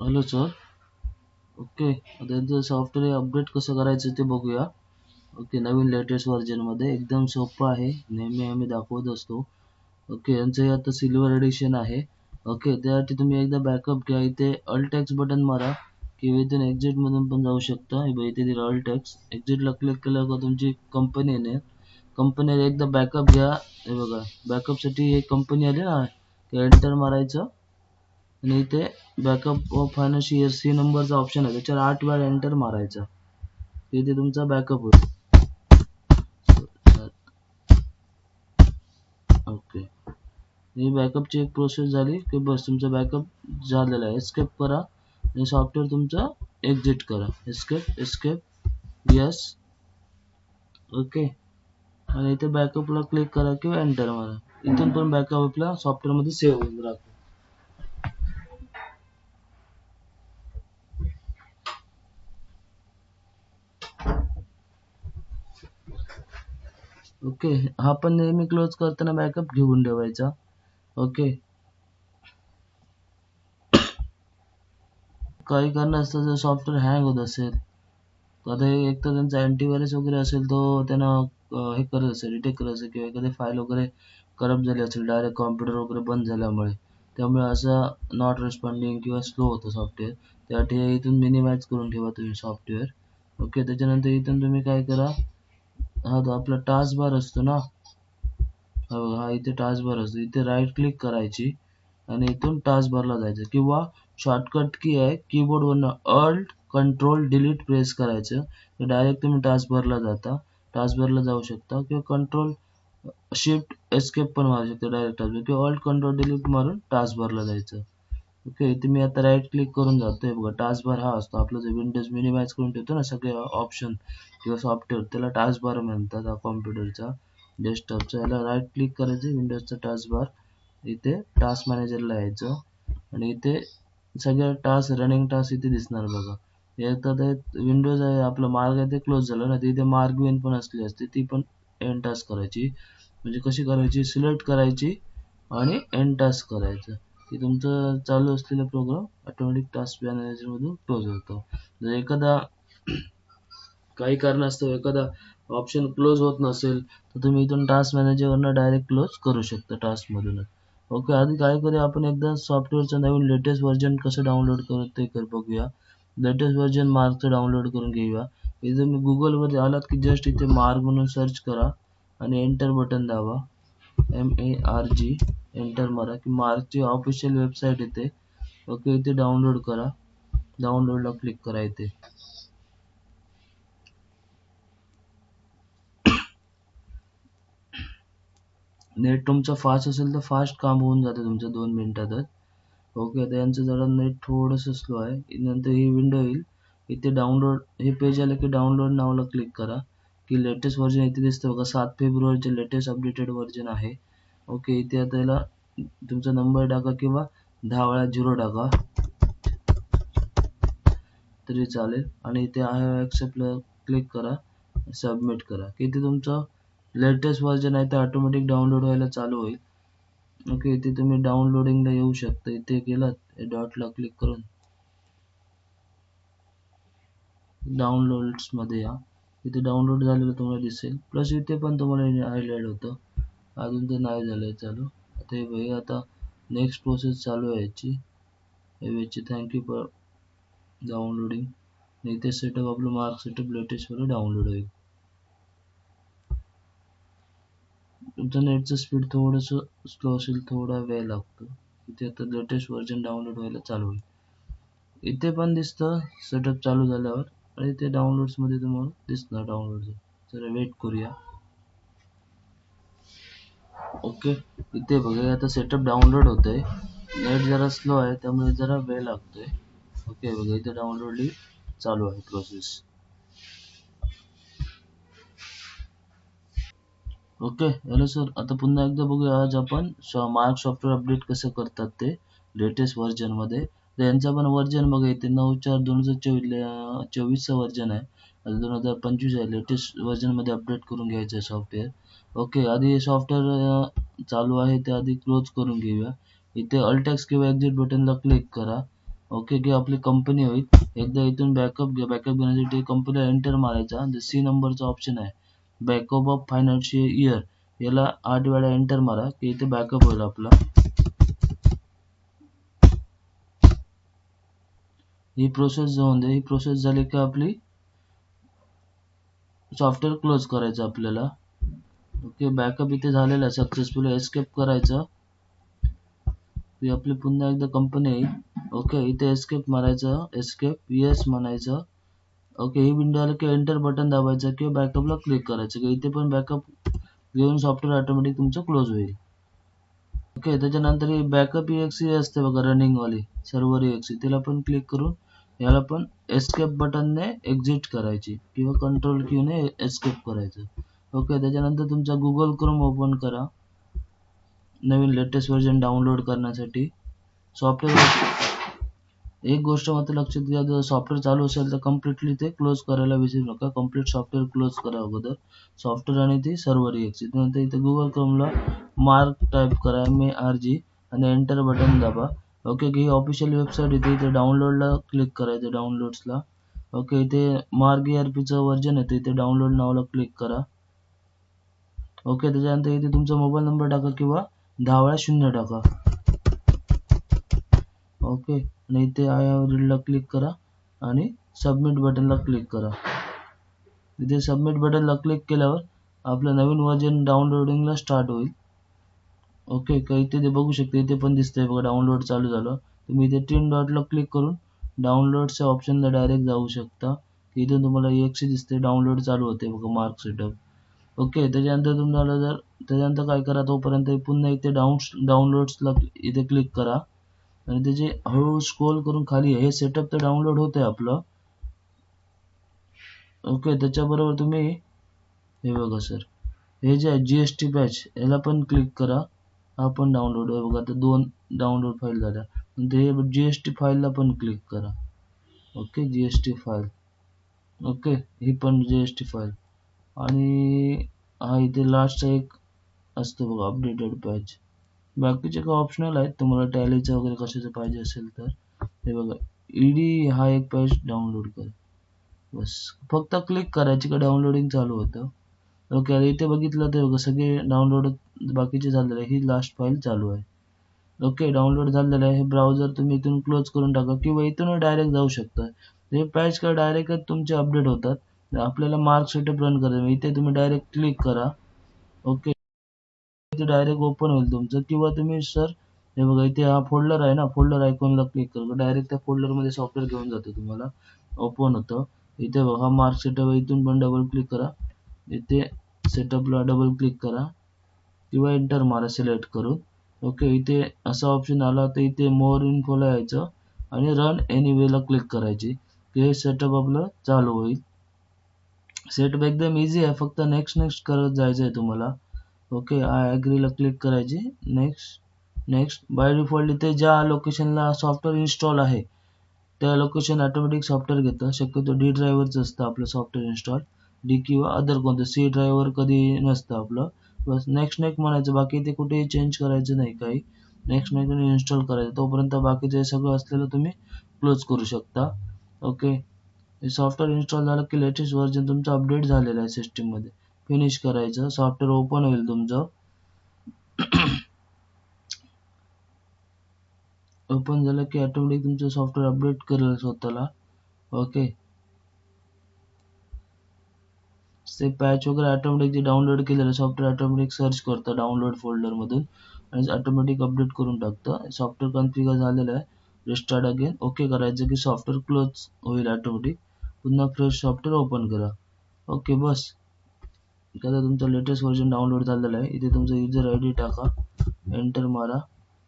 Hello sir okay त्यांचं software update कसं करायचं ते बघूया. ओके नवीन लेटेस्ट व्हर्जनमध्ये एकदम सोपं आहे. नेहमी आम्ही दाखवत असतो. ओके यांचं हे आता सिल्वर एडिशन आहे. ओके त्यासाठी तुम्ही एकदा बॅकअप घ्या. इथे अल्टॅक्स बटन मारा किंवा इथून एक्झिटमधून पण जाऊ शकता. हे बघा इथे दिलं अल्टॅक्स एक्झिटला क्लिक केलं का तुमची कंपनी येणे कंपनी एकदा बॅकअप घ्या. हे बघा बॅकअपसाठी हे कंपनी आली. ना एंटर मारायचं. आणि इथे बॅकअप ऑफ फायनान्शियल सी नंबरचा ऑप्शन आहे. त्याच्यावर आठ वेळा एंटर मारायचा. इथे तुमचा बॅकअप होईल. ओके ही बॅकअपची एक प्रोसेस झाली की बस तुमचा बॅकअप झालेला आहे. एस्केप करा आणि सॉफ्टवेअर तुमचा एक्झिट करा. एस्केप एस्केप यस ओके आणि इथे बॅकअपला क्लिक करा किंवा एंटर मारा. इथून पण बॅकअप आपला सॉफ्टवेअरमध्ये सेव्ह होऊन राहतो. ओके. हा पण नेहमी क्लोज करताना बॅकअप घेऊन ठेवायचा. ओके. काही कारणास्तव जर सॉफ्टवेअर हँग होत असेल तर एक तर त्यांचा अँटीव्हायरस वगैरे असेल तो त्यांना हे करत असेल डिटेक्ट करत असेल किंवा एखादी फाईल वगैरे करप्ट झाली असेल डायरेक्ट कॉम्प्युटर वगैरे बंद झाल्यामुळे. त्यामुळे असं नॉट रिस्पॉन्डिंग किंवा स्लो होतं सॉफ्टवेअर त्यासाठी इथून मिनिमाइज करून ठेवा तुम्ही सॉफ्टवेअर ओके त्याच्यानंतर इथून तुम्ही काय करा हा तो आपला टास्क बार असतो ना. हा इथे टास्क बार असतो. इथे राईट क्लिक करायची आणि इथून टास्क बारला जायचं. किंवा शॉर्टकट की आहे कीबोर्डवरनं अल्ट कंट्रोल डिलीट प्रेस करायचं. डायरेक्ट तुम्ही टास्क बारला जाता. टास्क बारला जाऊ शकता. किंवा कंट्रोल शिफ्ट एस्केप पण मारू शकता डायरेक्ट टास्क किंवा अल्ट कंट्रोल डिलीट मारून टास्क बारला जायचं. ओके इथे मी आता राईट क्लिक करून जातोय बघा. टास्क बार हा असतो. आपलं जे विंडोज मिनिमाइज करून ठेवतो ना सगळे ऑप्शन किंवा सॉफ्टवेअर त्याला टास्क बार म्हणतात हा कॉम्प्युटरचा डेस्कटॉपचा याला राईट क्लिक करायचं विंडोजचा टास्क बार इथे टास्क मॅनेजरला यायचं. आणि इथे सगळ्या टास्क रनिंग टास्क इथे दिसणार बघा. एक तर ते विंडोज आहे आपलं मार्ग आहे ते क्लोज झालं ना तिथे मार्ग वेन पण असली असते ती पण एंड टास्क करायची. म्हणजे कशी करायची? सिलेक्ट करायची आणि एंड टास्क करायचं. की तुमचं चालू असलेला प्रोग्राम ऑटोमॅटिक टास्क मॅनेजरमधून क्लोज होतो. जर एखादा काही कारणास्तव एखादा ऑप्शन क्लोज होत नसेल तर तुम्ही इथून टास्क मॅनेजरवरनं डायरेक्ट क्लोज करू शकता टास्कमधूनच ओके आधी काय करूया आपण एकदा सॉफ्टवेअरचं नवीन लेटेस्ट व्हर्जन कसं डाउनलोड करत ते कर बघूया. लेटेस्ट व्हर्जन मार्कचं डाउनलोड करून घेऊया. इथे तुम्ही गुगलवर आलात की जस्ट इथे मार्क म्हणून सर्च करा आणि एंटर बटन दाबा. M A R G enter मारा. की मार्कची ऑफिशियल वेबसाईट येते ओके इथे डाउनलोड करा. डाउनलोडला क्लिक करा इथे. नेट तुमचं फास्ट असेल तर फास्ट काम होऊन जातं तुमचं दोन मिनिटातच. ओके आता यांचं जरा नेट थोडंसं स्लो आहे. नंतर ही विंडो येईल. इथे डाउनलोड हे पेज आलं की डाउनलोड नावला क्लिक करा. की लेटेस्ट व्हर्जन इथे दिसतं बघा सात फेब्रुवारीचे लेटेस्ट अपडेटेड व्हर्जन आहे. ओके इथे आता याला तुमचा नंबर टाका किंवा दहा वेळा झिरो टाका. तरी चालेल. आणि इथे आहे ॲक्सेप्टला क्लिक करा सबमिट करा. की इथे तुमचं लेटेस्ट व्हर्जन आहे ते ऑटोमॅटिक डाउनलोड व्हायला चालू होईल. ओके इथे तुम्ही डाउनलोडिंगला येऊ शकता. इथे गेलात डॉटला क्लिक करून. डाउनलोड्समध्ये या. इथे डाउनलोड झालेलं तुम्हाला दिसेल. प्लस इथे पण तुम्हाला हायलाईट होतं. अजून ते नाही झालं आहे चालू. आता हे बघा आता नेक्स्ट प्रोसेस चालू आहे याची. याची थँक्यू फॉर डाउनलोडिंग इथे सेटअप आपलं मार्क सेटअप लेटेस्टवर डाउनलोड होईल. तुमचं नेटचं स्पीड थोडंसं स्लो असेल थोडा वेळ लागतो. इथे आता लेटेस्ट व्हर्जन डाउनलोड व्हायला चालू होईल. इथे पण दिसतं सेटअप चालू झाल्यावर. आणि ते डाउनलोड्समध्ये तुम्हाला दिसणार डाउनलोड जरा वेट करूया. ओके इथे बघा आता सेटअप डाउनलोड होतंय. नेट जरा स्लो आहे त्यामुळे जरा वेळ लागतोय. ओके बघा इथे डाउनलोड चालू आहे प्रोसेस ओके हॅलो सर आता पुन्हा एकदा बघूया आज आपण मार्क सॉफ्टवेअर अपडेट कसं करतात ते लेटेस्ट व्हर्जनमध्ये तर यांचं पण व्हर्जन बघा इथे नऊ चार दोन हजार चोवीस चोवीसचं व्हर्जन आहे. दोन हजार पंचवीस आहे लेटेस्ट व्हर्जनमध्ये अपडेट करून घ्यायचं आहे सॉफ्टवेअर ओके आधी सॉफ्टवेअर चालू आहे ते आधी क्लोज करून घेऊया. इथे अल्टॅक्स किंवा एक्झिट बटनला क्लिक करा. ओके की आपली कंपनी होईल एकदा इथून बॅकअप घ्या. बॅकअप घेण्यासाठी कंपनीला एंटर मारायचा. सी नंबरचा ऑप्शन आहे बॅकअप ऑफ फायनान्शियल इयर याला आठ वेळा एंटर मारा की इथे बॅकअप होईल आपला. ही प्रोसेस जाऊन दे. ही प्रोसेस झाली की आपली सॉफ्टवेअर क्लोज करायचं आपल्याला. ओके बॅकअप इथे झालेला आहे. सक्सेसफुल एस्केप करायचं. ही आपली पुन्हा एकदा कंपनी येईल ओके इथे एस्केप मारायचं. एस्केप येस म्हणायचं. ओके ही विंडो आलं की एंटर बटन दाबायचं किंवा बॅकअपला क्लिक करायचं. की इथे पण बॅकअप घेऊन सॉफ्टवेअर ऑटोमॅटिक तुमचं क्लोज होईल. ओके त्याच्यानंतर ही बॅकअप एक्सी असते बघा रनिंगवाली सर्वर सर्व्हर एक्सी त्याला पण क्लिक करून याला पण एस्केप बटनने एक्झिट करायची किंवा कंट्रोल क्यूने एस्केप करायचं. ओके त्याच्यानंतर तुमचा गुगल क्रोम ओपन करा. नवीन लेटेस्ट व्हर्जन डाउनलोड करण्यासाठी. सॉफ्टवेअर एक गोष्ट मात्र लक्षात घ्या जर सॉफ्टवेअर चालू असेल तर कम्प्लिटली ते क्लोज करायला विसरू नका. कंप्लीट सॉफ्टवेअर क्लोज करा अगोदर. सॉफ्टवेअर आणि ती सर्व्हर एक्सी नंतर इथे गुगल क्रोमला मार्क टाईप करा एम ए आर जी आणि एंटर बटन दाबा. ओके ही ऑफिशियल वेबसाईट इथे इथे डाउनलोडला क्लिक करायचं डाउनलोड्सला ओके इथे मार्ग ई आर पीचं व्हर्जन येतं इथे डाउनलोड नावाला क्लिक करा. ओके त्याच्यानंतर इथे तुमचा मोबाईल नंबर टाका किंवा दहा वेळा शून्य टाका. ओके आणि इथे आय रीडला क्लिक करा आणि सबमिट बटनला क्लिक करा. इथे सबमिट बटनला क्लिक केल्यावर आपलं नवीन व्हर्जन डाउनलोडिंगला स्टार्ट होईल. ओके का इथे ते बघू शकता इथे पण दिसतंय बघा डाउनलोड चालू झालं. तुम्ही इथे तीन डॉटला क्लिक करून डाउनलोडच्या ऑप्शनला डायरेक्ट जाऊ शकता. इथून तुम्हाला एक्स दिसते डाउनलोड चालू होते बघा मार्क सेटअप ओके त्याच्यानंतर तुम्हाला जर त्याच्यानंतर काय करा तोपर्यंत पुन्हा इथे डाऊन डाउनलोड्सला इथे क्लिक करा. आणि त्याचे हळूहळू स्क्रोल करून खाली हे सेटअप तर डाउनलोड होते आपलं. ओके त्याच्याबरोबर तुम्ही हे बघा सर हे जे आहे जी एस टी पॅच याला पण क्लिक करा. हा पण डाउनलोड आहे बघा आता दोन डाउनलोड फाईल झाल्या. ते जी एस टी फाईलला पण क्लिक करा. Okay G S T file okay ही पण जी एस टी फाईल आणि हा इथे लास्टचा एक असतो बघा अपडेटेड पॅच बाकीचे काय ऑप्शनल आहेत. तुम्हाला टॅलीचं वगैरे कशाचं पाहिजे असेल तर हे बघा. ईडी हा एक पॅच डाउनलोड कर. बस. फक्त क्लिक करायची का डाउनलोडिंग चालू होतं? ओके आता इथे बघितलं तर बघा सगळे डाउनलोड बाकीचे झालेले ही लास्ट फाईल चालू आहे. ओके डाउनलोड झालेलं आहे. हे ब्राउझर तुम्ही इथून क्लोज करून टाका किंवा इथून डायरेक्ट जाऊ शकता. हे पॅच का डायरेक्टच तुमचे अपडेट होतात. आपल्याला मार्क सेटअप रन करायचं इथे तुम्ही डायरेक्ट क्लिक करा. ओके इथे डायरेक्ट ओपन होईल तुमचं. किंवा तुम्ही सर हे बघा इथे हा फोल्डर आहे ना फोल्डर आयकॉनला क्लिक करा. डायरेक्ट त्या फोल्डरमध्ये सॉफ्टवेअर घेऊन जातो तुम्हाला. ओपन होतं. इथे बघा मार्क सेटअप इथून पण डबल क्लिक करा. इथे सेटअपला डबल क्लिक करा. किंवा एंटर मारा सिलेक्ट करून ओके इथे असा ऑप्शन आला तर इथे मोर इन्फोला यायचं आणि रन एनिवेला क्लिक करायची. हे सेटअप आपलं चालू होईल. सेटअप एकदम इझी आहे. फक्त नेक्स्ट नेक्स्ट करत जायचं आहे तुम्हाला ओके आय ॲग्रीला क्लिक करायची. नेक्स्ट नेक्स्ट बाय डिफॉल्ट इथे ज्या लोकेशनला सॉफ्टवेअर इन्स्टॉल आहे त्या लोकेशन ऑटोमॅटिक सॉफ्टवेअर घेतं. शक्यतो डी ड्रायव्हरचं असतं आपलं सॉफ्टवेअर इन्स्टॉल डी किंवा अदर कोणतं सी ड्रायवर कधी नसतं आपलं. बस नेक्स्ट नेक्स्ट म्हणायचं बाकी ते कुठेही चेंज करायचं नाही काही. नेक्स्ट नेक्स्ट इन्स्टॉल करायचं. तोपर्यंत बाकीचे सगळं असलेलं तुम्ही क्लोज करू शकता. ओके सॉफ्टवेअर इन्स्टॉल झालं की लेटेस्ट व्हर्जन तुमचं अपडेट झालेलं आहे सिस्टीममध्ये फिनिश करायचं. सॉफ्टवेअर ओपन होईल तुमचं. ओपन झालं की ऑटोमॅटिक तुमचं सॉफ्टवेअर अपडेट करेल स्वतःला. ओके ते पॅच वगैरे ऑटोमॅटिक जे डाउनलोड केलेलं सॉफ्टवेअर ऑटोमॅटिक सर्च करतं डाउनलोड फोल्डरमधून आणि ऑटोमॅटिक अपडेट करून टाकतं. सॉफ्टवेअर कॉन्फिगर झालेलं आहे. रिस्टार्ट अगेन ओके करायचं की सॉफ्टवेअर क्लोज होईल ऑटोमॅटिक पुन्हा फ्रेश सॉफ्टवेअर ओपन करा. ओके बस. एखादा तुमचं लेटेस्ट व्हर्जन डाउनलोड झालेलं आहे. इथे तुमचं युजर आय डी टाका. एंटर मारा.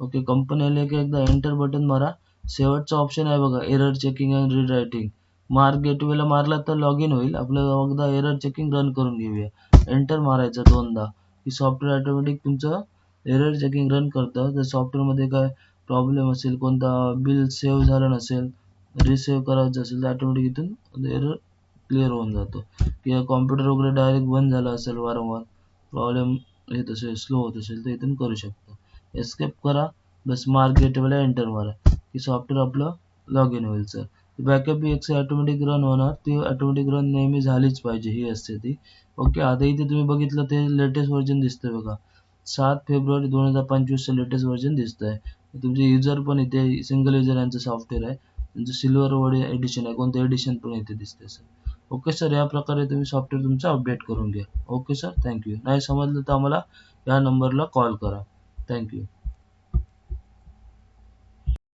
ओके कंपनी आले की एकदा एंटर बटन मारा. शेवटचा ऑप्शन आहे बघा error checking and rewriting Marg गेटवेला मारला तर लॉग इन होईल. आपल्याला एकदा एरर चेकिंग रन करून घेऊया. एंटर मारायचं दोनदा. की सॉफ्टवेअर ऑटोमॅटिक तुमचं एरर चेकिंग रन करतं. जर सॉफ्टवेअरमध्ये काय प्रॉब्लेम असेल कोणता बिल सेव्ह झालं नसेल रिसेव्ह करायचं असेल तर ऑटोमॅटिक इथून एरर क्लिअर होऊन जातो. किंवा कॉम्प्युटर वगैरे डायरेक्ट बंद झाला असेल वारंवार प्रॉब्लेम येत असेल स्लो होत असेल तर इथून करू शकता. एस्केप करा. बस मार्क गेटवेला एंटर मारा. की सॉफ्टवेअर आपलं लॉग इन होईल सर बॅकअप बी एक ऑटोमॅटिक रन होणार. ती ऑटोमॅटिक रन नेहमी झालीच पाहिजे ही असते ती ओके आता इथे तुम्ही बघितलं ते लेटेस्ट व्हर्जन दिसतंय बघा. सात फेब्रुवारी दोन हजार पंचवीसचं लेटेस्ट व्हर्जन दिसत आहे तुमचे युजर पण इथे सिंगल युजर यांचं सॉफ्टवेअर आहे. त्यांचं सिल्वर वडे एडिशन आहे. कोणतं एडिशन पण इथे दिसते सर ओके सर या प्रकारे तुम्ही सॉफ्टवेअर तुमचं अपडेट करून घ्या. ओके सर थँक्यू नाही समजलं तर आम्हाला या नंबरला कॉल करा. थँक्यू